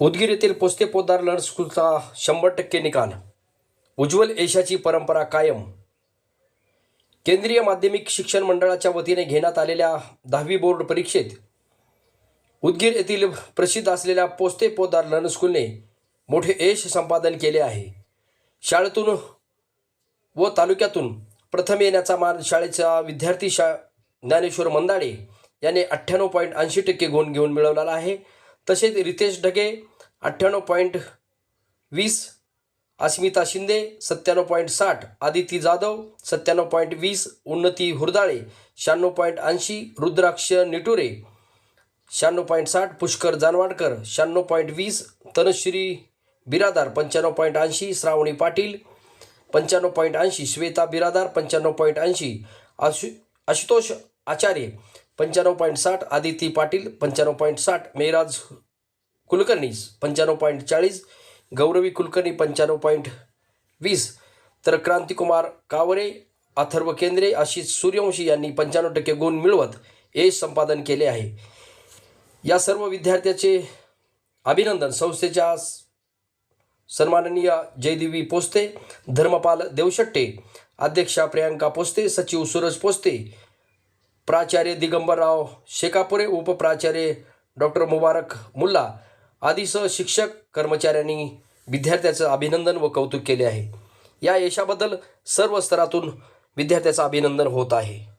उदगीर येथील पोस्ते पोदार लर्न स्कूलचा शंभर टक्के निकाल. उज्ज्वल यशाची परंपरा कायम. केंद्रीय माध्यमिक शिक्षण मंडळाच्या वतीने घेण्यात आलेल्या दहावी बोर्ड परीक्षेत उदगीर येथील प्रसिद्ध असलेल्या पोस्ते पोदार लर्न स्कूलने मोठे यश संपादन केले आहे. शाळेतून व तालुक्यातून प्रथम येण्याचा मान शाळेचा विद्यार्थी शा ज्ञानेश्वर मंदाडे याने अठ्ठ्याण्णव पॉईंट ऐंशी टक्के गुण घेऊन मिळवलेला आहे. तसेच रितेश ढगे अठ्ठ्याण्णव पॉईंट वीस अस्मिता शिंदे सत्त्याण्णव पॉईंट साठ आदिती जाधव सत्त्याण्णव पॉईंट वीस उन्नती हुरदाळे शहाण्णव पॉईंट ऐंशी रुद्राक्ष निटुरे शहाण्णव पॉईंट साठ पुष्कर जानवाडकर शहाण्णव पॉईंट वीस तनुश्री बिरादार पंच्याण्णव पॉईंट ऐंशी श्रावणी पाटील पंच्याण्णव पॉईंट ऐंशी श्वेता बिरादार पंच्याण्णव पॉईंट ऐंशी आशु आशुतोष आचार्य पंच्याण्णव पॉईंट साठ आदिती पाटील पंच्याण्णव पॉईंट साठ मेराज कुलकर्णी पंच्याण्णव पॉईंट चाळीस गौरवी कुलकर्णी पंच्याण्णव पॉईंट वीस तर क्रांतिकुमार कावरे अथर्व केंद्रे आशिष सूर्यवंशी यांनी पंच्याण्णव टक्के गुण मिळवत यश संपादन केले आहे. या सर्व विद्यार्थ्याचे अभिनंदन. संस्थेच्या सन्माननीय जयदेवी पोस्ते धर्मपाल देवशट्टे अध्यक्षा प्रियांका पोस्ते सचिव सूरज पोस्ते प्राचार्य दिगंबरराव शेकापुरे उपप्राचार्य डॉक्टर मुबारक मुल्ला आदीसह शिक्षक कर्मचाऱ्यांनी विद्यार्थ्याचं अभिनंदन व कौतुक केले आहे. या यशाबद्दल सर्व स्तरातून विद्यार्थ्याचं अभिनंदन होत आहे.